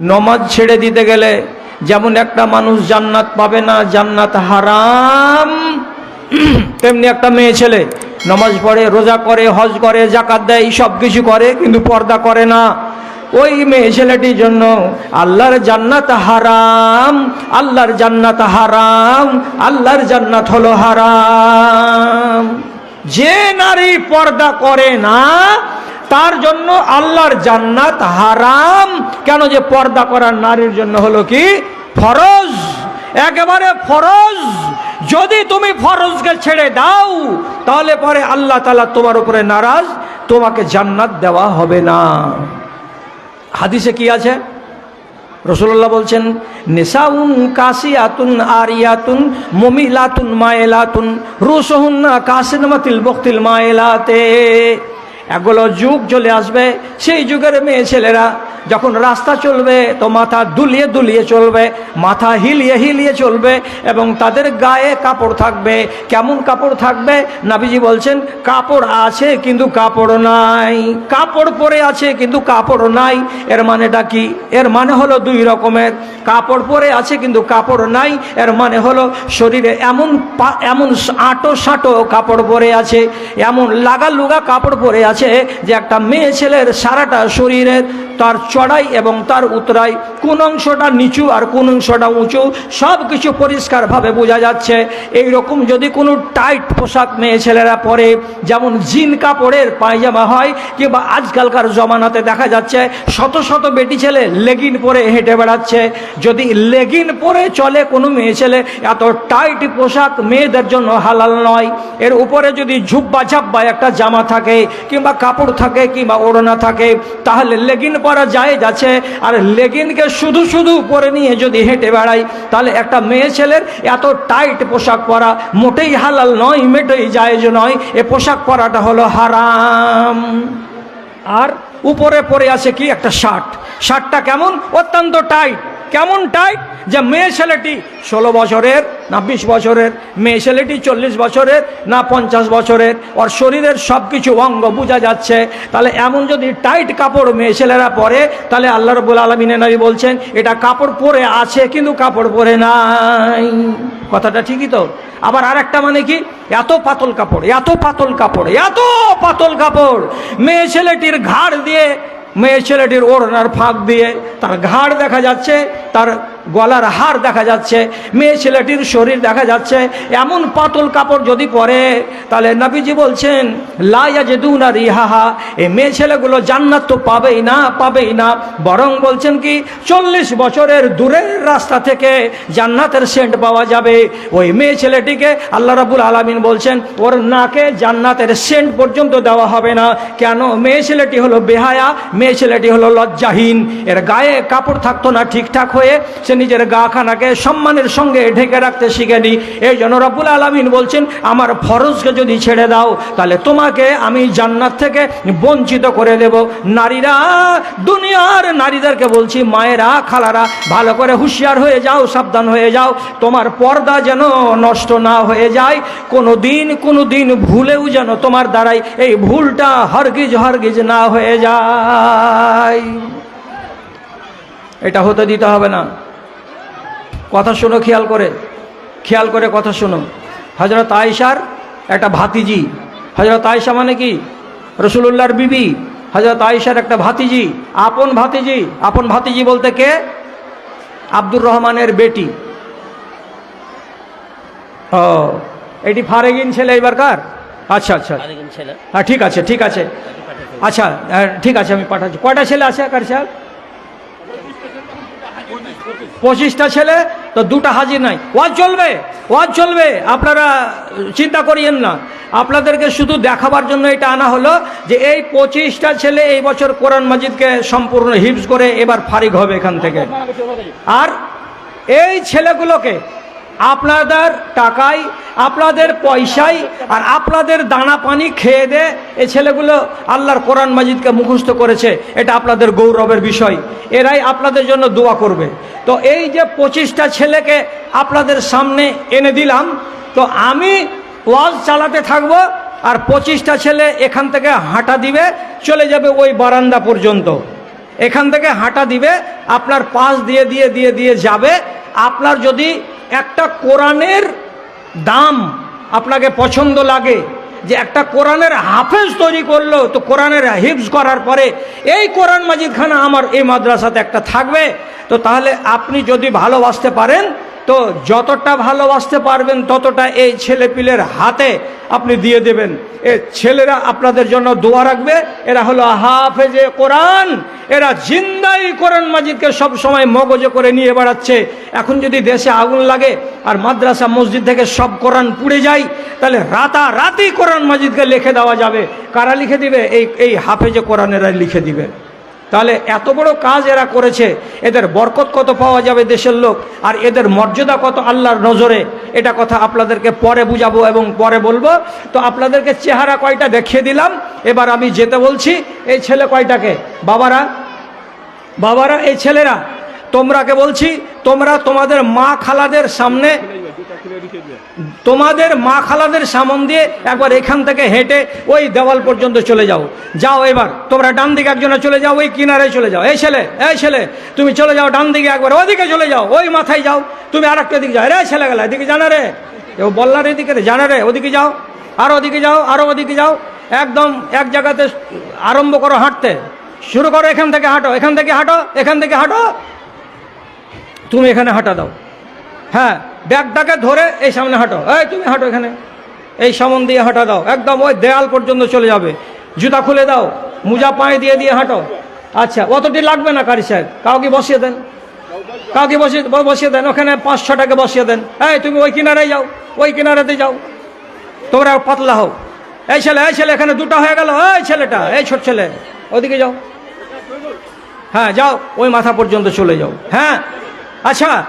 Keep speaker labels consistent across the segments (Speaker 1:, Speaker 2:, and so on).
Speaker 1: নমাজ ছেড়ে দিতে গেলে যেমন একটা মানুষ জান্নাত পাবে না, জান্নাত হারাম। তেমনি একটা মেয়ে ছেলে নমাজ পড়ে, রোজা করে, হজ করে জাকাত দেয়, সব কিছু করে, কিন্তু পর্দা করে না। ওই মেয়ে ছেলেটির জন্য আল্লাহর জান্নাত হারাম, আল্লাহর জান্নাত হারাম, আল্লাহর জান্নাত হলো হারাম। যে নারী পর্দা করে না তার জন্য আল্লাহর জান্নাত হারাম। কেন যে পর্দা করার নারীর জন্য হলো কি? ফরজ। একেবারে ফরজ। যদি তুমি ফরজকে ছেড়ে দাও, তাহলে পরে আল্লাহ তালা তোমার উপরে নারাজ। তোমাকে জান্নাত দেওয়া হবে না। হাদিসে কি আছে? রসুল্লাহ বলছেন নেশাউন কাসিয়াতুন আরিয়াতুন মমিলাতুন মায়েলাতুন, রুসহুন্না কাসিনমাতিল বক্তিল মায়েলাতে। এগুলো যুগ চলে আসবে। সেই যুগের মেয়ে ছেলেরা যখন রাস্তা চলবে, তো মাথা দুলিয়ে দুলিয়ে চলবে, মাথা হিলিয়ে হিলিয়ে চলবে এবং তাদের গায়ে কাপড় থাকবে। কেমন কাপড় থাকবে? নাবিজি বলছেন, কাপড় আছে কিন্তু কাপড় নাই। কাপড় পরে আছে কিন্তু কাপড় নাই। এর মানেটা কি? এর মানে হলো দুই রকমের। কাপড় পরে আছে কিন্তু কাপড় নাই। এর মানে হলো শরীরে এমন এমন আঁটো সাঁটো কাপড় পরে আছে, এমন লাগা লুগা কাপড় পরে আছে যে একটা মেয়ে ছেলের সারাটা শরীরের তার চড়াই এবং তার উতরাই, কোন অংশটা নিচু আর কোন অংশটা উঁচু সব কিছু পরিষ্কারভাবে বোঝা যাচ্ছে। এই রকম যদি কোনো টাইট পোশাক মেয়ে ছেলেরা পরে, যেমন জিন কাপড়ের পায়জামা হয়, কিংবা আজকালকার জমানাতে দেখা যাচ্ছে, শত শত বেটি ছেলে লেগিন পরে হেঁটে বেড়াচ্ছে। যদি লেগিন পরে চলে কোনো মেয়ে ছেলে, এত টাইট পোশাক মেয়েদের জন্য হালাল নয়। এর উপরে যদি ঝুব্বা ঝাব্বা একটা জামা থাকে, কিংবা কাপড় থাকে, কিংবা ওড়না থাকে, তাহলে লেগিন পরা যায়, যাচ্ছে। আর লেগিনকে শুধু শুধু পরে নিয়ে যদি হেঁটে বেড়াই, তাহলে একটা মেয়ে ছেলের এত টাইট পোশাক পরা মোটেই হালাল নয়, মেটেই জায়েজ নয়। এ পোশাক পরাটা হলো হারাম। আর উপরে পরে আছে কি? একটা শার্ট। শার্টটা কেমন? অত্যন্ত টাইট। কেমন টাইট? যে মেয়ে ছেলেটি ষোলো বছরের না বিশ বছরের, মেয়ে ছেলেটি চল্লিশ বছরের, না পঞ্চাশ বছরের, ওর শরীরের সব কিছু অঙ্গ বোঝা যাচ্ছে। তাহলে এমন যদি টাইট কাপড় মেয়ে ছেলেরা পরে, তাহলে আল্লাহ রবুল আলমিনে নবী বলছেন, এটা কাপড় পরে আছে কিন্তু কাপড় পরে নাই। কথাটা ঠিকই তো? আবার আর একটা মানে কি? এত পাতল কাপড়, এত পাতল কাপড়, এত পাতল কাপড়। মেয়ে ছেলেটির ঘাড় দিয়ে, মেয়ে ছেলেটির ওড়নার ফাঁক দিয়ে, তার ঘাড় দেখা যাচ্ছে, তার গলার হার দেখা যাচ্ছে, মেয়ে ছেলেটির শরীর দেখা যাচ্ছে, এমন পাতল কাপড় যদি পরে, তাহলে নাবিজি বলছেন লাইয়া যে দুনা রিহাহা এই মেয়ে ছেলেগুলো জান্নাত তো পাবেই না পাবেই না। বরং বলছেন কি, চল্লিশ বছরের দূরের রাস্তা থেকে জান্নাতের সেন্ট পাওয়া যাবে। ওই মেয়ে ছেলেটিকে আল্লাহ রাবুল আলমিন বলছেন, ওর নাকে জান্নাতের সেন্ট পর্যন্ত দেওয়া হবে না। কেন? মেয়ে ছেলেটি হলো বেহায়া, মেয়ে ছেলেটি হলো লজ্জাহীন। এর গায়ে কাপড় থাকতো না ঠিকঠাক হয়ে, সে নিজের গা খানাকে সম্মানের সঙ্গে ঢেকে রাখতে শিখেনি। এই জন্য রব্বুল আলমিন বলছেন, আমার ফরজকে যদি ছেড়ে দাও, তাহলে তোমাকে আমি জান্নাত থেকে বঞ্চিত করে দেব। নারীরা, দুনিয়ার নারীদেরকে বলছি, মায়েরা, খালারা, ভালো করে হুঁশিয়ার হয়ে যাও, সাবধান হয়ে যাও। তোমার পর্দা যেন নষ্ট না হয়ে যায় কোনো দিন কোনো দিন ভুলেও যেন তোমার দ্বারাই এই ভুলটা হরগিজ হরগিজ না হয়ে যায়। এটা হতে দিতে হবে না। কথা শোনো খেয়াল করে। খেয়াল করে কথা শোনো। হজরত আয়েশার একটা ভাতিজি। হজরত আয়েশা মানে কি? রসুল্লাহর বিবি। হজরত আয়েশার একটা ভাতিজি। আপন ভাতিজি। আপন ভাতিজি বলতে কে? আব্দুর রহমানের বেটি। ও এটি ফারেগিন ছেলে এবারকার আচ্ছা আচ্ছা।
Speaker 2: ছেলে।
Speaker 1: হ্যাঁ ঠিক আছে ঠিক আছে। আচ্ছা হ্যাঁ, ঠিক আছে আমি পাঠাচ্ছি। কয়টা ছেলে আছে কার সাহেব? পঁচিশটা ছেলে। তো দুটা হাজির নাই। ওয়াজ চলবে ওয়াজ চলবে, আপনারা চিন্তা করিয়েন না। আপনাদেরকে শুধু দেখাবার জন্য এটা আনা হলো যে এই পঁচিশটা ছেলে এই বছর কোরআন মাজিদকে সম্পূর্ণ হিপস করে এবার ফারিক হবে এখান থেকে। আর এই ছেলেগুলোকে আপনাদের টাকায় আপনাদের পয়সায় আর আপনাদের দানা পানি খেয়ে দে এই ছেলেগুলো আল্লাহর কোরআন মাজিদকে মুখস্থ করেছে, এটা আপনাদের গৌরবের বিষয়। এরাই আপনাদের জন্য দোয়া করবে। তো এই যে পঁচিশটা ছেলেকে আপনাদের সামনে এনে দিলাম, তো আমি ওয়াজ চালাতে থাকব আর পঁচিশটা ছেলে এখান থেকে হাঁটা দিবে, চলে যাবে ওই বারান্দা পর্যন্ত। এখান থেকে হাঁটা দিবে, আপনার পাশ দিয়ে দিয়ে দিয়ে দিয়ে যাবে। আপনার যদি একটা কোরআনের দাম আপনাকে পছন্দ লাগে, যে একটা কোরআনের হাফেজ তৈরি করল, তো কোরআনের হিফজ করার পরে এই কোরআন মাজিদখানা আমার এই মাদ্রাসাতে একটা থাকবে, তো তাহলে আপনি যদি ভালোবাসতে পারেন তো যতটা ভালোবাসতে পারবেন ততটা এই ছেলেপিলের হাতে আপনি দিয়ে দেবেন। এ ছেলেরা আপনাদের জন্য দোয়া রাখবে। এরা হলো হাফেজে কোরআন। এরা জিন্দাই কোরআন মাজিদকে সব সময় মগজে করে নিয়ে বেড়াচ্ছে। এখন যদি দেশে আগুন লাগে আর মাদ্রাসা মসজিদ থেকে সব কোরআন পুড়ে যায়, তাহলে রাতারাতি কোরআন মাজিদকে লিখে দেওয়া যাবে। কারা লিখে দিবে? এই এই হাফেজে কোরআনেরা লিখে দিবে। তাহলে এত বড় কাজ এরা করেছে, এদের বরকত কত পাওয়া যাবে দেশের লোক? আর এদের মর্যাদা কত আল্লাহর নজরে? এটা কথা আপনাদেরকে পরে বুঝাবো এবং পরে বলব। তো আপনাদেরকে চেহারা কয়টা দেখিয়ে দিলাম, এবার আমি যেতে বলছি, এই ছেলে কয়টাকে? বাবারা বাবারা, এই ছেলেরা, তোমরাকে বলছি, তোমরা তোমাদের মা খালাদের সামনে তোমাদের মা খালাদের সামন দিয়ে একবার এখান থেকে হেঁটে ওই দেওয়াল পর্যন্ত চলে যাও। যাও এবার, তোমরা ডান দিকে একজনে চলে যাও, ওই কিনারে চলে যাও। এই ছেলে এই ছেলে, তুমি চলে যাও ডান দিকে একবার ওদিকে চলে যাও, ওই মাথায় যাও। তুমি আর একটা দিকে যাও। রে ছেলে গেলা, এদিকে জানা রে। ও বললার এদিকে রে, জানা রে, ওদিকে যাও। আর ওদিকে যাও আরও ওদিকে যাও। একদম এক জায়গাতে আরম্ভ করো হাঁটতে। শুরু করো এখান থেকে হাঁটো, এখান থেকে হাঁটো, এখান থেকে হাঁটো। তুমি এখানে হাঁটা দাও। হ্যাঁ ব্যাগটাকে ধরে এই সামনে হাঁটো। এই তুমি হাঁটো এখানে। এই সামন দিয়ে হাঁটা দাও। একদম ওই দেয়াল পর্যন্ত চলে যাবে। জুতা খুলে দাও। মোজা পায়ে দিয়ে দিয়ে হাঁটো। আচ্ছা অতটি লাগবে না কারি সাহেব। কাউকে বসিয়ে দেন। কাউকে বসিয়ে বসিয়ে দেন। ওখানে পাঁচ ছটাকে বসিয়ে দেন। এই, তুমি ওই কিনারে যাও। ওই কিনারাতে যাও। তোমরা পাতলা হও। এই ছেলে এই ছেলে, এখানে দুটো হয়ে গেল। এই ছেলেটা, এই ছোট ছেলে। ওদিকে যাও। হ্যাঁ যাও। ওই মাথা পর্যন্ত চলে যাও। হ্যাঁ। আচ্ছা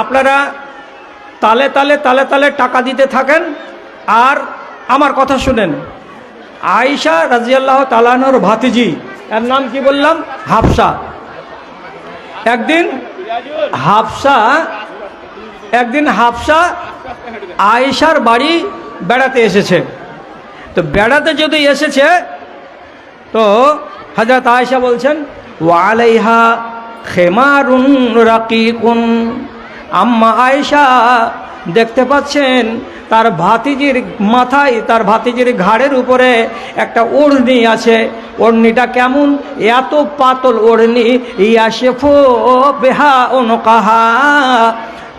Speaker 1: আপনারা তালে তালে তালে তালে টাকা দিতে থাকেন। আর আমার কথা শুনেন, আয়েশা রাজিয়াল্লাহ তালানোর ভাতিজি, এর নাম কি বললাম? হাফসা। একদিন হাফসা একদিন হাফসা আয়েশার বাড়ি বেড়াতে এসেছে। তো বেড়াতে যদি এসেছে, তো হাজরত আয়েশা বলছেন ওয়ালাইহা খেমারুন রাকিকুন। আম্মা আয়েশা দেখতে পাচ্ছেন, তার ভাতিজির মাথায়, তার ভাতিজির ঘাড়ের উপরে একটা ওড়নি আছে। ওড়নিটা কেমন? এত পাতল ওড়নি ইয়াশেফো বেহা অনুকাহা।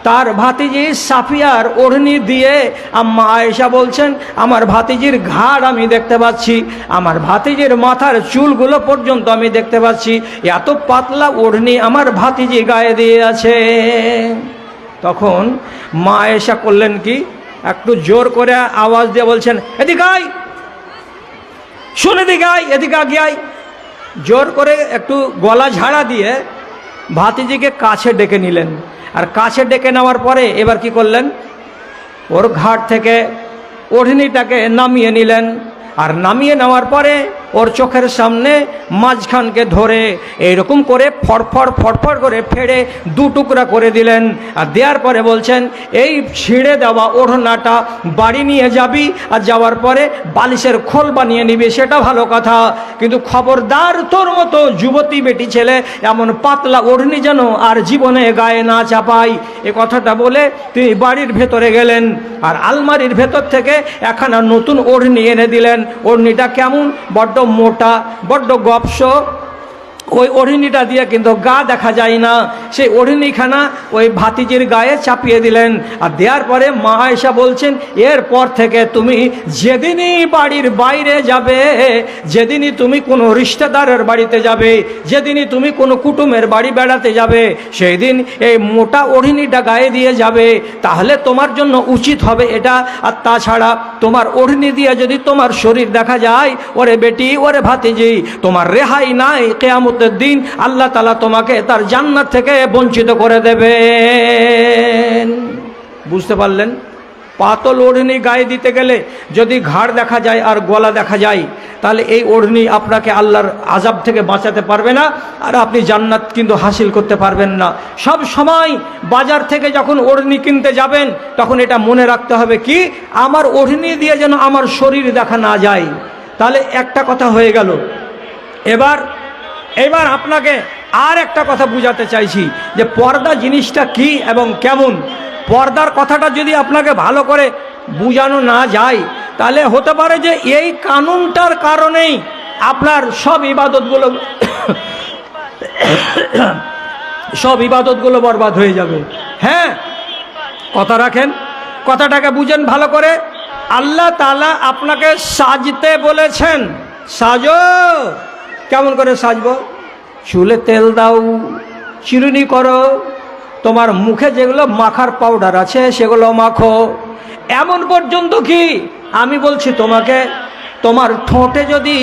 Speaker 1: তার ভাতিজি সাফিয়ার ওড়নি দিয়ে আম্মা আয়েশা বলছেন, আমার ভাতিজির ঘাড় আমি দেখতে পাচ্ছি, আমার ভাতিজির মাথার চুলগুলো পর্যন্ত আমি দেখতে পাচ্ছি, এত পাতলা ওড়নি আমার ভাতিজি গায়ে দিয়ে আছে। তখন মা এসা করলেন কি? একটু জোর করে আওয়াজ দিয়ে বলছেন, এদিকে আয়, শোন এদিকে আয়, এদিকে আগে আয়। জোর করে একটু গলা ঝাড়া দিয়ে ভাতিজিকে কাছে ডেকে নিলেন। আর কাছে ডেকে নেওয়ার পরে এবার কি করলেন? ওর ঘাট থেকে ওढ़নিটাকে নামিয়ে নিলেন। আর নামিয়ে নেওয়ার পরে ওর চোখের সামনে মাঝখানকে ধরে এইরকম করে ফড়ফড় ফড়ফড় করে ফেড়ে দু টুকরা করে দিলেন। আর দেওয়ার পরে বলছেন, এই ছিঁড়ে দেওয়া ওড়নাটা বাড়ি নিয়ে যাবি আর যাওয়ার পরে বালিশের খোল বানিয়ে নিবি, সেটা ভালো কথা। কিন্তু খবরদার তোর মতো যুবতী বেটি ছেলে এমন পাতলা ওড়নি যেন আর জীবনে গায়ে না চাপাই এ কথাটা বলে তিনি বাড়ির ভেতরে গেলেন আর আলমারির ভেতর থেকে একখানা নতুন ওড়নি এনে দিলেন। ওড়নিটা কেমন? বড্ড মোটা বড্ড গপস ওই ওড়িনিটা দিয়ে কিন্তু গা দেখা যায় না। সেই ওড়িনিখানা ওই ভাতিজির গায়ে চাপিয়ে দিলেন। আর দেওয়ার পরে মা আয়সা বলছেন, এরপর থেকে তুমি যেদিনই বাড়ির বাইরে যাবে, যেদিনই তুমি কোনো রিশতেদারের বাড়িতে যাবে, যেদিনই তুমি কোনো কুটুমের বাড়ি বেড়াতে যাবে সেই দিন এই মোটা ওড়িনিটা গায়ে দিয়ে যাবে। তাহলে তোমার জন্য উচিত হবে এটা। আর তাছাড়া তোমার ওড়নি দিয়ে যদি তোমার শরীর দেখা যায়, ওরে বেটি, ওরে ভাতিজি, তোমার রেহাই নাই কেয়ামতের দিন আল্লাহ তালা তোমাকে তার জান্নাত থেকে বঞ্চিত করে দেবেন। বুঝতে পারলেন? পাতল ওড়নি গায়ে দিতে গেলে যদি ঘাড় দেখা যায় আর গলা দেখা যায়, তাহলে এই ওড়নি আপনাকে আল্লাহর আজাব থেকে বাঁচাতে পারবে না, আর আপনি জান্নাত কিন্তু হাসিল করতে পারবেন না। সব সময় বাজার থেকে যখন ওড়নি কিনতে যাবেন, তখন এটা মনে রাখতে হবে কি? আমার ওড়নি দিয়ে যেন আমার শরীর দেখা না যায়। তাহলে একটা কথা হয়ে গেল। এবার এবার আপনাকে আর একটা কথা বুঝাতে চাইছি, যে পর্দা জিনিসটা কি এবং কেমন? পর্দার কথাটা যদি আপনাকে ভালো করে বুঝানো না যায়, তাহলে হতে পারে যে এই কানুনটার কারণেই আপনার সব ইবাদতগুলো সব ইবাদতগুলো বরবাদ হয়ে যাবে। হ্যাঁ? কথা রাখেন। কথাটাকে বুঝেন ভালো করে। আল্লাহ তালা আপনাকে সাজতে বলেছেন। সাজো! কেমন করে সাজবো? চুলে তেল দাও, চিরুনি করো। তোমার মুখে যেগুলো মাখার পাউডার আছে, সেগুলো মাখো। এমন পর্যন্ত কি? আমি বলছি তোমাকে, তোমার ঠোঁটে যদি,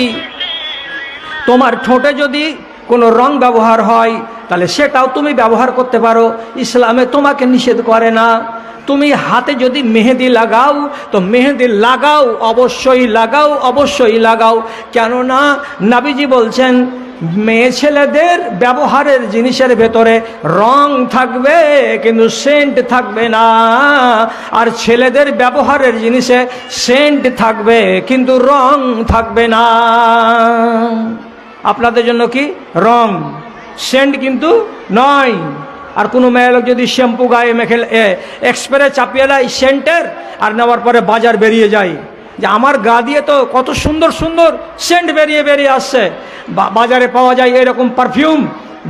Speaker 1: তোমার ঠোঁটে যদি কোনো রং ব্যবহার হয়, তাহলে সেটাও তুমি ব্যবহার করতে পারো। ইসলামে তোমাকে নিষেধ করে না। তুমি হাতে যদি মেহেদি লাগাও, তো মেহেদি লাগাও, অবশ্যই লাগাও অবশ্যই লাগাও। কেননা নাবিজি বলছেন, মেয়ে ছেলেদের ব্যবহারের জিনিসের ভেতরে রং থাকবে, কিন্তু সেন্ট থাকবে না। আর ছেলেদের ব্যবহারের জিনিসে সেন্ট থাকবে, কিন্তু রং থাকবে না। আপনাদের জন্য কি? রং। সেন্ট কিন্তু নয়। আর কোনো মেয়ে লোক যদি শ্যাম্পু গায়ে মেখে এক্সপ্রে চাপিয়ে দেয় সেন্টের, আর নেওয়ার পরে বাজার বেরিয়ে যায়। যে আমার গা দিয়ে তো কত সুন্দর সুন্দর সেন্ট বেরিয়ে বেরিয়ে আসছে। বাজারে পাওয়া যায় এরকম পারফিউম,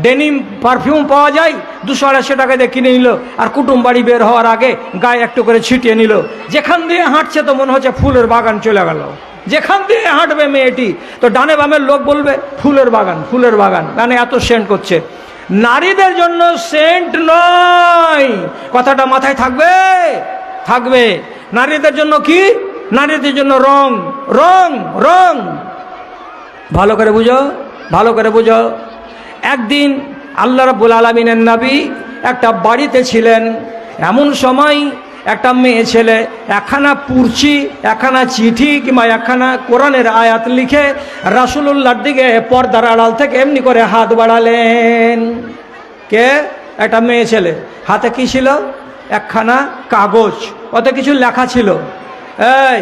Speaker 1: ডেনিম পারফিউম পাওয়া যায়, দুশো আড়াইশো টাকা দিয়ে কিনে নিল, আর কুটুম বাড়ি বের হওয়ার আগে গায়ে একটু করে ছিটিয়ে নিল। যেখান দিয়ে হাঁটছে তো মনে হচ্ছে ফুলের বাগান চলে গেল। যেখান দিয়ে হাঁটবে মেয়েটি, তো ডানে বামের লোক বলবে, ফুলের বাগান ফুলের বাগান। মানে এত সেন্ট করছে। নারীদের জন্য সেন্ট নয়। কথাটা মাথায় থাকবে? থাকবে। নারীদের জন্য কি? নারীদের জন্য রং। রং রং। ভালো করে বুঝো, ভালো করে বুঝো। একদিন আল্লাহ রাবুল আলমিনের নাবি একটা বাড়িতে ছিলেন। এমন সময় একটা মেয়ে ছেলে, একখানা পুরচি, একখানা চিঠি কিংবা একখানা কোরআনের আয়াত লিখে রাসুলুল্লাহর দিকে পর্দার আড়াল থেকে এমনি করে হাত বাড়ালেন। কে? একটা মেয়ে ছেলে। হাতে কি ছিল? একখানা কাগজ। ওতে কিছু লেখা ছিল। এই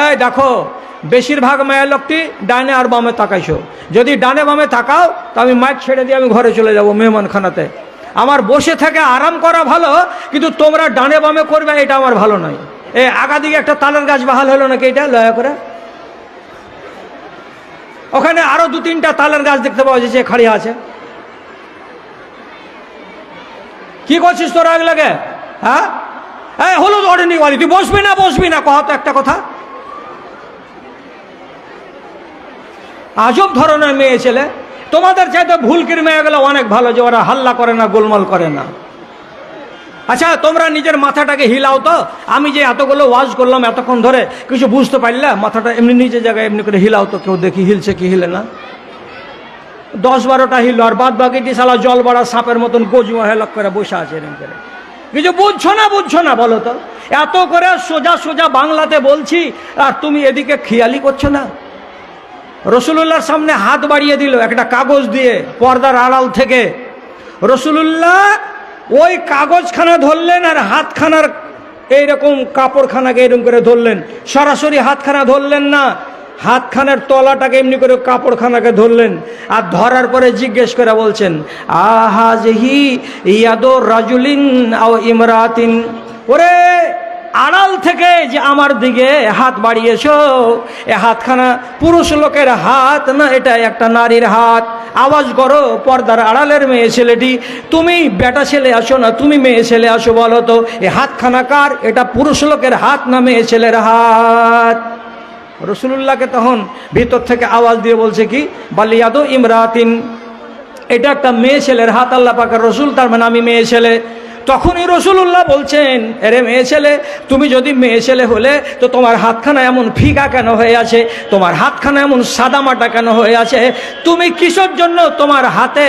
Speaker 1: এই দেখো, বেশিরভাগ মায়ের লোকটি ডানে আর বামে তাকাইছো। যদি ডানে বামে তাকাও, তো আমি মাইক ছেড়ে দিয়ে আমি ঘরে চলে যাব মেহমানখানাতে। আমার বসে থেকে আরাম করা ভালো, কিন্তু তোমরা ডানে বামে করবে, এটা আমার ভালো নয়। এ, আগাদিকে একটা তালের গাছ বাহাল হলো নাকি এটা? লয়া করে। ওখানে আরও দু তিনটা তালের গাছ দেখতে পাওয়া যাচ্ছে, খাড়ি আছে। কি করছিস তোরা লাগে? হ্যাঁ? এই হলুদ অর্ডেনি ওয়ালি, তুই বসবি না বসবি না কহ তো একটা কথা। আজব ধরনের মেয়ে ছেলে। তোমাদের চাইতে ভুলকির গেলে অনেক ভালো যে ওরা হাল্লা করে না, গোলমাল করে না। আচ্ছা তোমরা নিজের মাথাটাকে হিলাও তো। আমি যে এতগুলো ওয়াজ করলাম, এতক্ষণ ধরে কিছু বুঝতে পারলে মাথাটা এমনি নিজের জায়গায় এমনি করে হিলাও তো, কেউ দেখি হিলছে কি হিলে না। দশ বারোটা হিল, আর বাদ বাকিটি সালা জল বাড়া সাপের মতন গজুয়া হেলক করে বসে আছে এরকম করে। কিছু বুঝছ না বুঝছ না বলো তো? এত করে সোজা সোজা বাংলাতে বলছি, আর তুমি এদিকে খেয়ালি করছ না? রসুলুল্লাহর সামনে হাত বাড়িয়ে দিল একটা কাগজ দিয়ে পর্দার আড়াল থেকে। রসুলুল্লাহ ওই কাগজখানা ধরলেন আর হাতখানার এইরকম কাপড়খানাকে এরকম করে ধরলেন। সরাসরি হাতখানা ধরলেন না, হাতখানার তলাটাকে এমনি করে কাপড়খানাকে ধরলেন আর ধরার পরে জিজ্ঞেস করে বলছেন, আহাজহি ইয়াদো রাজুলিন আও ইমরাতিন? ওরে আড়াল থেকে যে আমার দিকে হাত বাড়িয়েছ, এ হাতখানা পুরুষ লোকের হাত না, এটা একটা নারীর হাত। আওয়াজ করো, পর্দার আড়ালের মেয়ে ছেলেটি, তুমি বেটা ছেলে আসো না, তুমি মেয়ে ছেলে আসো বলো তো, এ হাতখানা কার? এটা পুরুষ লোকের হাত না, মেয়ে ছেলের হাত? রসুলুল্লাহকে তখন ভিতর থেকে আওয়াজ দিয়ে বলছে কি, বালিয়াদো ইমরাতিন, এটা একটা মেয়ে ছেলের হাত, আল্লাহ পাকের রসুল, তার মানে আমি মেয়ে ছেলে। তখনই রসুল্লাহ বলছেন, এরে মেয়ে ছেলে, তুমি যদি মেয়ে ছেলে হলে তো তোমার হাতখানা এমন ফিকা কেন হয়ে আছে? তোমার হাতখানা এমন সাদামাটা কেন হয়ে আছে? তুমি কিসের জন্য তোমার হাতে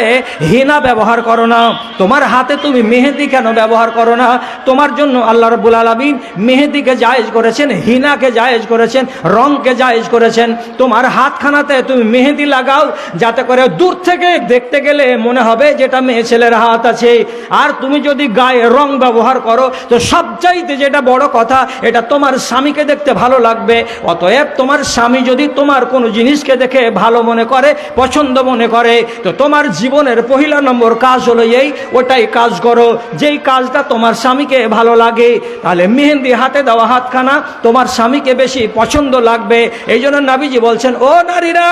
Speaker 1: হিনা ব্যবহার করো না? তোমার হাতে তুমি মেহেদি কেন ব্যবহার করো না? তোমার জন্য আল্লাহ রবুল আলমিন মেহেদিকে জায়েজ করেছেন, হিনাকে জায়েজ করেছেন, রংকে জায়েজ করেছেন। তোমার হাতখানাতে তুমি মেহেদি লাগাও, যাতে করে দূর থেকে দেখতে গেলে মনে হবে যেটা মেয়ে ছেলের হাত আছে। আর তুমি যদি গায়ে রং ব্যবহার করো, তো সবচাইতে যেটা বড় কথা, এটা তোমার স্বামীকে দেখতে ভালো লাগবে। অতএব তোমার স্বামী যদি তোমার কোনো জিনিসকে দেখে ভালো মনে করে, পছন্দ মনে করে, তো তোমার জীবনের পহিলা নম্বর কাজ হলো এই, ওটাই কাজ করো। যেই কাজটা তোমার স্বামীকে ভালো লাগে, তাহলে মেহেন্দি হাতে দেওয়া হাতখানা তোমার স্বামীকে বেশি পছন্দ লাগবে। এই জন্য নাবিজি বলছেন, ও নারীরা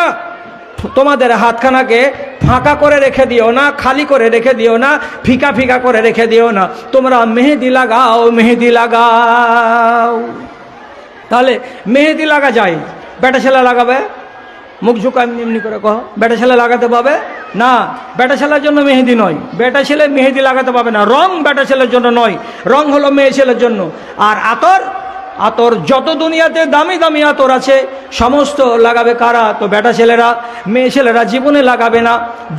Speaker 1: তোমাদের হাতখানাকে ফাঁকা করে রেখে দিও না, খালি করে রেখে দিও না, ফিকা ফিকা করে রেখে দিও না। তোমরা মেহেদি লাগাও মেহেদি লাগাও। তাহলে মেহেদি লাগা যায়। বেটা ছেলে লাগাবে? মুখ ঝুঁকা এমনি এমনি করে কহ। বেটা ছেলে লাগাতে পাবে? না, বেটা ছেলের জন্য মেহেদি নয়। বেটা ছেলে মেহেদি লাগাতে পাবে না। রং বেটা ছেলের জন্য নয়। রং হলো মেয়ে ছেলের জন্য। আর আতর আতর যত দুনিয়াতে দামি দামি আতর আছে, সমস্ত লাগাবে কারা? তো বেটা ছেলেরা, মেয়ে ছেলেরা জীবনে লাগাবে না।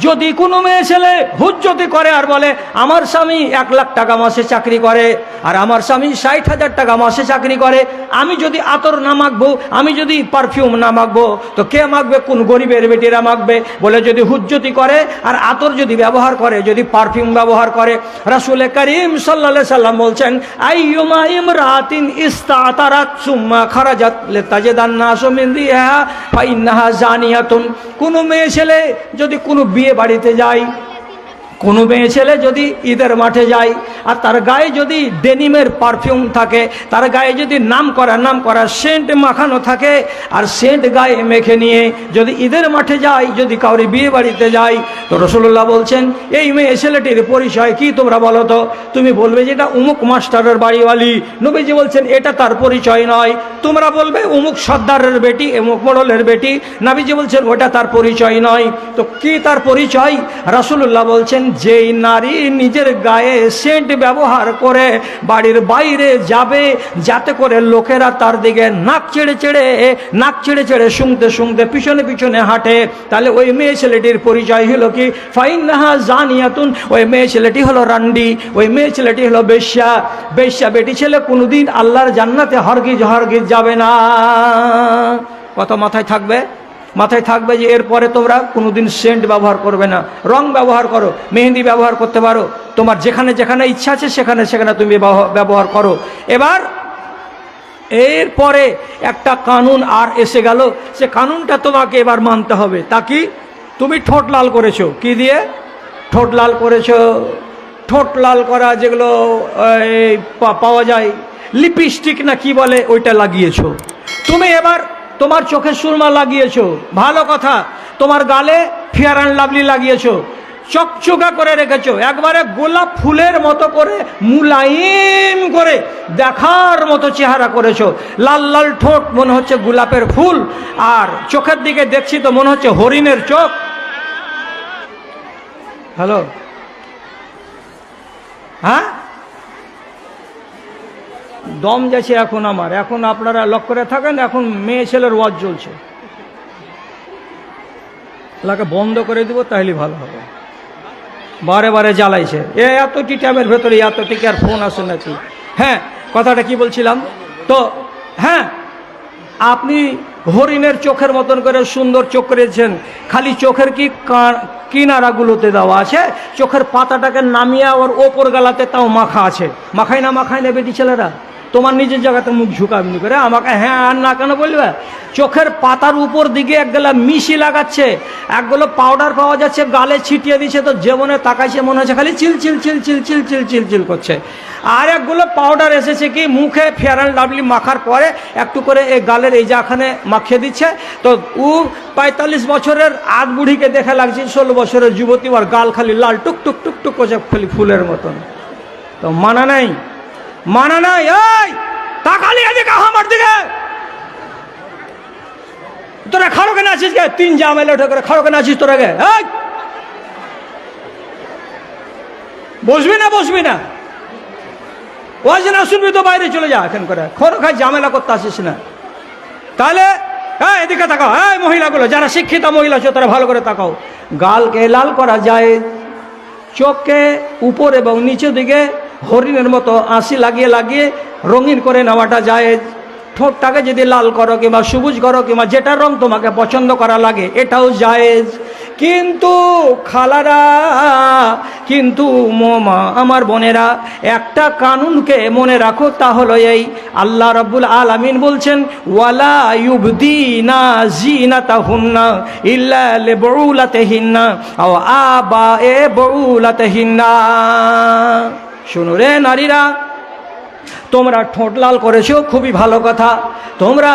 Speaker 1: যদি কোনো মেয়ে ছেলে হুজ্জতি করে আর বলে, আমার স্বামী এক লাখ টাকা মাসে চাকরি করে, আর আমার স্বামী ষাট হাজার টাকা মাসে চাকরি করে, আমি যদি আতর না মাখবো, আমি যদি পারফিউম না মাখবো, তো কে মাখবে? কোন গরিবের বেটিরা মাখবে? বলে যদি হুজ্জতি করে, আর আতর যদি ব্যবহার করে, যদি পারফিউম ব্যবহার করে, রাসুল করিম সাল্লা সাল্লাম বলছেন, আইয়ুমা ইমরাতিন ইস্তাতারাত সুম্মা খারাজাত লেতাজেদান্না আসমিন দিহা ফাইন্নাহা জানিয়াতুন। কোনো মেয়ে ছেলে যদি কোনো বিয়ে বাড়িতে যায় কোনো মেয়ে ছেলে যদি ঈদের মাঠে যায়, আর তার গায়ে যদি ডেনিমের পারফিউম থাকে, তার গায়ে যদি নাম করা নাম করা সেন্ট মাখানো থাকে, আর সেন্ট গায়ে মেখে নিয়ে যদি ঈদের মাঠে যায়, যদি কাউরি বিয়ে বাড়িতে যায়, তো রসুল্লাহ বলছেন, এই মেয়ে ছেলেটির পরিচয় কি তোমরা বলো তো? তুমি বলবে যে এটা উমুক মাস্টারের বাড়িওয়ালি। নবীজি বলছেন, এটা তার পরিচয় নয়। তোমরা বলবে, উমুক সর্দারের বেটি এমুক মোড়লের বেটি। নাবিজি বলছেন, ওটা তার পরিচয় নয়। তো কি তার পরিচয়? রাসুল্লাহ বলছেন যেই নারী নিজের গায়ে সেন্ট ব্যবহার করে বাড়ির বাইরে যাবে, যাতে করে লোকেরা তার দিকে নাক চেড়ে চেড়ে নাক চেড়ে চেড়ে শুনতে শুনতে পিছনে পিছনে হাঁটে। তাহলে ওই মেয়ে ছেলেটির পরিচয় হলো কি? ফাইনাহা জানিয়াতুন, ওই মেয়ে ছেলেটি হলো রান্ডি, ওই মেয়ে ছেলেটি হলো বেশ্যা। বেশ্যা বেটি ছেলে কোনোদিন আল্লাহর জান্নাতে হরগিজ হরগিজ যাবে না। কত মাথায় থাকবে? মাথায় থাকবে যে এরপরে তোমরা কোনোদিন সেন্ট ব্যবহার করবে না, রং ব্যবহার করো, মেহেন্দি ব্যবহার করতে পারো, তোমার যেখানে যেখানে ইচ্ছা আছে সেখানে সেখানে তুমি ব্যবহার- করো। এবার এরপরে একটা কানুন আর এসে গেল, সে কানুনটা তোমাকে এবার মানতে হবে। তা কি? তুমি ঠোঁট লাল করেছ। কি দিয়ে? ঠোঁট লাল করেছ। ঠোঁট লাল করা যেগুলো পাওয়া যায়, লিপস্টিক না কি বলে, ওইটা লাগিয়েছো। তুমি এবার তোমার চোখে সুরমা লাগিয়েছো। ভালো কথা, তোমার গালে ফেয়ার অ্যান্ড লাভলি লাগিয়েছো। চকচকা করে রেখেছো। একবারে গোলাপ ফুলের মতো করে, মুলায়ম করে দেখার মতো চেহারা করেছ। লাল লাল ঠোঁট মনে হচ্ছে গোলাপের ফুল, আর চোখের দিকে দেখছি তো মনে হচ্ছে হরিণের চোখ। হ্যালো হ্যাঁ? দম যাচ্ছে এখন আমার। এখন আপনারা লক্ষ্য করে থাকেন, এখন মেয়ে ছেলের ওয়াজ চলছে। এলাকা বন্ধ করে দিব তাহলে ভালো হবে। বারে বারে জ্বালাইছে। এ এতটি টাইমের ভেতরে এতটি কি আর ফোন আসে নাকি? হ্যাঁ কথাটা কি বলছিলাম? তো হ্যাঁ আপনি হরিণের চোখের মতন করে সুন্দর চোখ করেছেন। খালি চোখের কি কিনারাগুলোতে দেওয়া আছে? চোখের পাতাটাকে নামিয়ে ওর ওপর গালাতে তাও মাখা আছে। মাখায় না মাখায় না বেটি ছেলেরা? তোমার নিজের জায়গাতে মুখ ঝুঁকাবনি করে। আমাকে হ্যাঁ আর না কেন বলবে? চোখের পাতার উপর দিকে একগুলা মিশি লাগাচ্ছে। একগুলো পাউডার পাওয়া যাচ্ছে, গালে ছিটিয়ে দিচ্ছে, তো জীবনে তাকাইছে মনে হচ্ছে খালি চিল চিল চিল চিল চিল চিল চিল চিল করছে। আর একগুলো পাউডার এসেছে কি, মুখে ফেয়ার অ্যান্ড লাভলি মাখার পরে একটু করে এই গালের এই জাখানে মাখিয়ে দিচ্ছে। তো ও পঁয়তাল্লিশ বছরের আগ বুড়িকে দেখে লাগছে ষোলো বছরের যুবতী আর গাল খালি লাল টুক টুক টুক টুক করছে খালি ফুলের মতন। তো মানা নাই। মানা নাই, এই, তাকালি এদিকে আমার দিকে। তোরা খাড়ো কেন আছিস গে? তিন জামেলে উঠে করে খাড়ো কেন আছিস তোরা গে? এই! বসবি না বসবি না। ওয়াজ না শুনবি তো বাইরে চলে যা এখন করে। খরো খাই ঝামেলা করতে আসিস না। তাহলে হ্যাঁ এদিকে তাকাও। হ্যাঁ মহিলাগুলো, যারা শিক্ষিত মহিলা আছে, তারা ভালো করে তাকাও। গালকে লাল করা যায়। চোখকে উপর এবং নিচের দিকে হরিণের মতো আঁশি লাগিয়ে লাগিয়ে রঙিন করে নেওয়াটা যায়। ঠোঁটটাকে যদি লাল করো কিংবা সবুজ করো কিংবা যেটা রং তোমাকে পছন্দ করা লাগে, এটাও জায়েজ। কিন্তু খালারা, কিন্তু মোমা, আমার বোনেরা, একটা কানুনকে মনে রাখো, তা হলো এই। আল্লাহ রব্বুল আলামিন বলছেন, ওয়ালা ইউবদিনা জিনাতাহুন্না ইল্লা লিবুলাতিহিন্না আও আবা এ বউলাতিহিন্না। শুনো রে নারীরা, তোমরা ঠোঁট লাল করেছ, খুবই ভালো কথা। তোমরা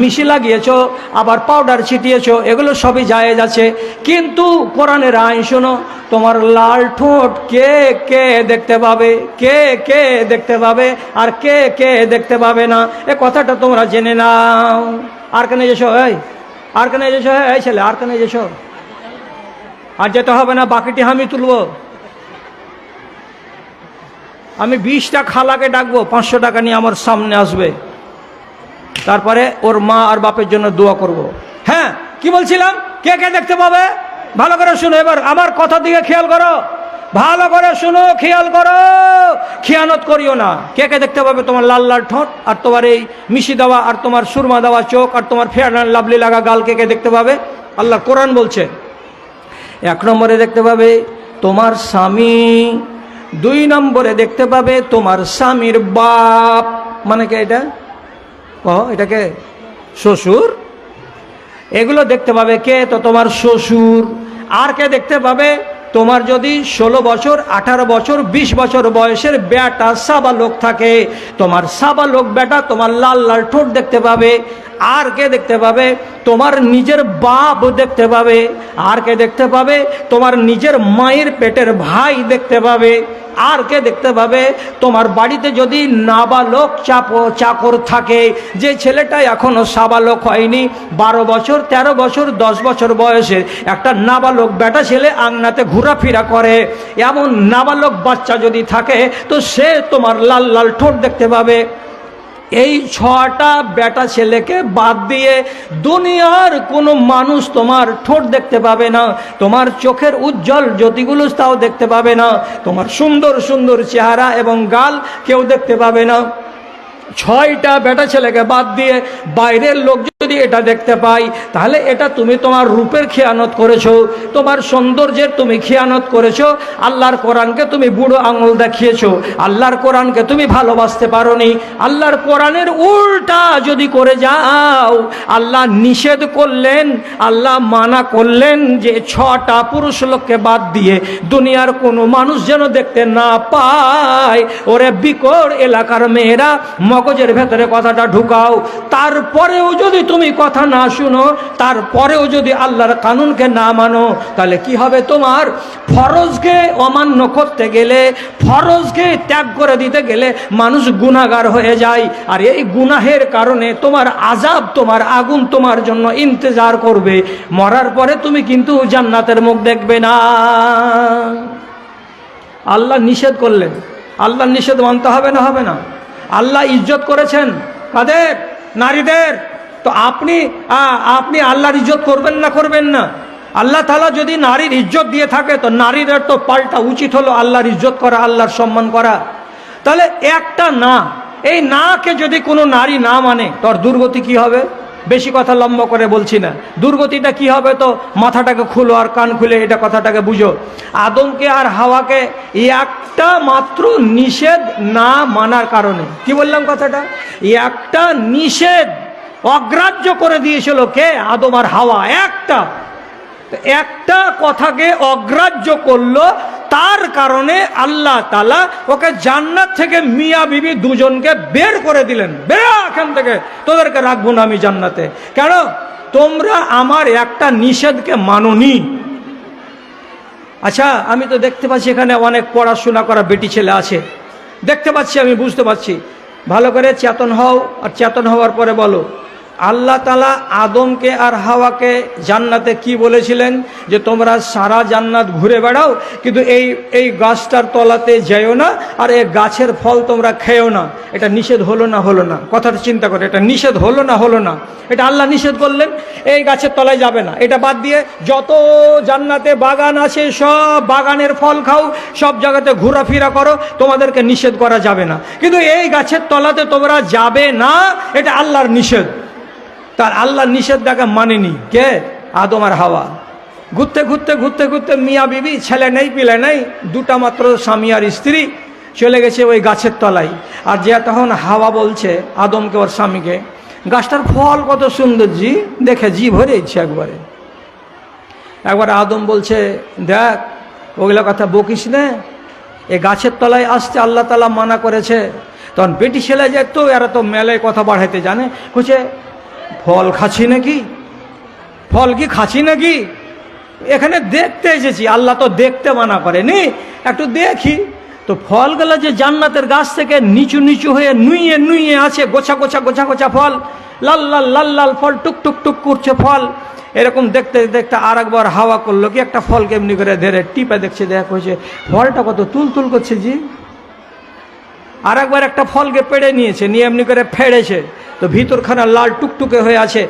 Speaker 1: মিশি লাগিয়েছো, আবার পাউডার ছিটিয়েছো, এগুলো সবই জায়েজ আছে। কিন্তু কোরআনের আইন শোনো, তোমার লাল ঠোঁট কে কে দেখতে পাবে? কে কে দেখতে পাবে? আর কে কে দেখতে পাবে না? এ কথাটা তোমরা জেনে নাও। আর কেন যেছো এই? আর কেন যেছো এই ছেলে, আর কেন যেছো আর যেতে হবে না, বাকিটি আমি তুলবো। আমি বিশটা খালাকে ডাকবো, পাঁচশো টাকা নিয়ে আমার সামনে আসবে। তারপরে ওর মা আর বাপের জন্য দোয়া করব। হ্যাঁ কি বলছিলাম? কে কে দেখতে পাবে? ভালো করে শুনো এবার, আমার কথা দিকে খেয়াল করো। ভালো করে শুনো, খেয়াল করো। খেয়ানত করিও না। কে কে দেখতে পাবে? তোমার লাল লাল ঠোঁট আর তোমার এই মিশি দেওয়া আর তোমার সুরমা দেওয়া চোখ আর তোমার ফেয়ার লাভলি লাগা গাল কে কে দেখতে পাবে? আল্লাহ কোরআন বলছে। এক নম্বরে দেখতে পাবে, তোমার স্বামী দুই নম্বরে দেখতে পাবে তোমার স্বামীর বাপ। মানে কে এটা? এটাকে শ্বশুর? এগুলো দেখতে পাবে কে? তো তোমার শ্বশুর। আর কে দেখতে পাবে? তোমার যদি ষোলো বছর, আঠারো বছর ২০ বছর বয়সের বেটা সাবা লোক থাকে, তোমার সাবা লোক বেটা তোমার লাল লাল ঠোঁট দেখতে পাবে, আর কে দেখতে পাবে? তোমার নিজের বাপ দেখতে পাবে, আর কে দেখতে পাবে? তোমার নিজের মায়ের পেটের ভাই দেখতে পাবে, আর কে দেখতে পাবে? তোমার বাড়িতে যদি নাবালক চাপ চাকর থাকে, যে ছেলেটা এখনও সাবালক হয়নি, বারো বছর ১৩ বছর, দশ বছর বয়সের একটা নাবালক বেটা ছেলে আংনাতে ঘোরাফেরা করে, এমন নাবালক বাচ্চা যদি থাকে, তো সে তোমার লাল লাল ঠোঁট দেখতে পাবে। এই ছটা বেটা ছেলেকে বাদ দিয়ে দুনিয়ার কোনো মানুষ তোমার ঠোঁট দেখতে পাবে না, তোমার চোখের উজ্জ্বল জ্যোতিগুলো তাও দেখতে পাবে না, তোমার সুন্দর সুন্দর চেহারা এবং গাল কেউ দেখতে পাবে না। ছয়টা বেটা ছেলেকে বাদ দিয়ে বাইরের লোক যদি এটা দেখতে পাই তাহলে এটা তুমি তোমার রূপের খেয়ানত করেছ, তোমার সৌন্দর্যের তুমি খেয়ানত করেছ, আল্লাহর কোরআনকে তুমি বুড়ো আঙুল দেখিয়েছো, আল্লাহর কোরআনকে তুমি ভালোবাসতে পারোনি, আল্লাহর কোরআনের উল্টা যদি করে যাও, আল্লাহ নিষেধ করলেন, আল্লাহ মানা করলেন যে ছটা পুরুষ লোককে বাদ দিয়ে দুনিয়ার কোনো মানুষ যেন দেখতে না পায়। ওরে বিকট এলাকার মেয়েরা মগজের ভেতরে কথাটা ঢুকাও। তারপরেও যদি তুমি কথা না শুনো, তারপরেও যদি আল্লাহর কানুনকে না মানো, তাহলে কি হবে তোমার? ফরজকে অমান্য করতে গেলে, ফরজকে ত্যাগ করে দিতে গেলে মানুষ গুণাগার হয়ে যায়। আর এই গুনাহের কারণে তোমার আজাব তোমার আগুন তোমার জন্য ইন্তজার করবে। মরার পরে তুমি কিন্তু জান্নাতের মুখ দেখবে না। আল্লাহ নিষেধ করলেন। আল্লাহ নিষেধ মানতে হবে না হবে না। আল্লাহ ইজ্জত করেছেন। কাদের? নারীদের। তো আপনি আপনি আল্লাহর ইজ্জত করবেন না করবেন না? আল্লাহ তালা যদি নারীর ইজ্জত দিয়ে থাকে, তো নারীদের তো পাল্টা উচিত হলো আল্লাহর ইজ্জত করা, আল্লাহর সম্মান করা। তাহলে একটা না, এই নাকে যদি কোনো নারী না মানে তোর দুর্গতি কি হবে? বেশি কথা লম্ব করে বলছি না। দুর্গতিটা কি হবে তো? মাথাটাকে খুলো আর কান খুলে এটা কথাটাকে বুঝো। আদমকে আর হাওয়াকে একটা মাত্র নিষেধ না মানার কারণে। কি বললাম কথাটা? একটা নিষেধ অগ্রাহ্য করে দিয়েছিল কে? আদম আর হাওয়া। একটা। একটা কথাকে অগ্রাহ্য করল, তার কারণে আল্লাহ তালা ওকে জান্নাত থেকে মিয়া বিবি দুজনকে বের করে দিলেন। বেরা এখান থেকে, তোদেরকে রাখব না আমি জান্নাতে। কেন? তোমরা আমার একটা নিষেধকে মাননি। আচ্ছা আমি তো দেখতে পাচ্ছি এখানে অনেক পড়াশোনা করা বেটি ছেলে আছে। দেখতে পাচ্ছি, আমি বুঝতে পারছি। ভালো করে চেতন হও, আর চেতন হওয়ার পরে বলো। আল্লাহ তালা আদমকে আর হাওয়াকে জান্নাতে কি বলেছিলেন? যে তোমরা সারা জান্নাত ঘুরে বেড়াও, কিন্তু এই এই গাছটার তলাতে যেও না, আর এই গাছের ফল তোমরা খেও না। এটা নিষেধ হলো না হলো না? কথাটা চিন্তা করে, এটা নিষেধ হলো না হলো না? এটা আল্লাহ নিষেধ করলেন, এই গাছের তলায় যাবে না। এটা বাদ দিয়ে যত জান্নাতে বাগান আছে, সব বাগানের ফল খাও, সব জায়গাতে ঘোরাফেরা করো, তোমাদেরকে নিষেধ করা যাবে না। কিন্তু এই গাছের তলাতে তোমরা যাবে না, এটা আল্লাহর নিষেধ। তার আল্লাহর নিষেধটাকে মানেনি। কে? আদম আর হাওয়া। ঘুরতে ঘুরতে ঘুরতে ঘুরতে মিয়া বিবি, ছেলে নেই, পিলে নেই, দুটা মাত্র স্বামী আর স্ত্রী, চলে গেছে ওই গাছের তলায়। আর যে তখন হাওয়া বলছে আদমকে, ওর স্বামীকে, গাছটার ফল কত সুন্দর জি, দেখে জি ভরে ইচ্ছে একবারে। একবার আদম বলছে, দেখ, ওগুলো কথা বকিস না, এ গাছের তলায় আসতে আল্লাহ তালা মানা করেছে। তখন বেটি ছেলে যেত এরা তো মেলায় কথা বাড়াইতে জানে। বলছে ফল খাচ্ছি নাকি? ফল কি খাচ্ছি নাকি? এখানে দেখতে এসেছি, আল্লাহ তো দেখতে মানা করেনি একটু দেখি। তো ফলগুলো যে জান্নাতের গাছ থেকে নিচু নিচু হয়ে নুইয়ে নুইয়ে আছে, গোছা গোছা গোছা গোছা ফল, লাল লাল লাল লাল ফল, টুক টুক টুক করছে ফল। এরকম দেখতে দেখতে আর একবার হাওয়া করল, কি একটা ফল কেমনি করে ধরে টিপে দেখছে, দেখ হয়েছে। ফলটা কত তুল তুল করছে জি। আর একবার একটা ফলকে পেড়ে নিয়েছে, নিয়ে এমনি করে ফেড়েছে। তো ভিতরখানা লাল টুকটুকে হয়ে আছে।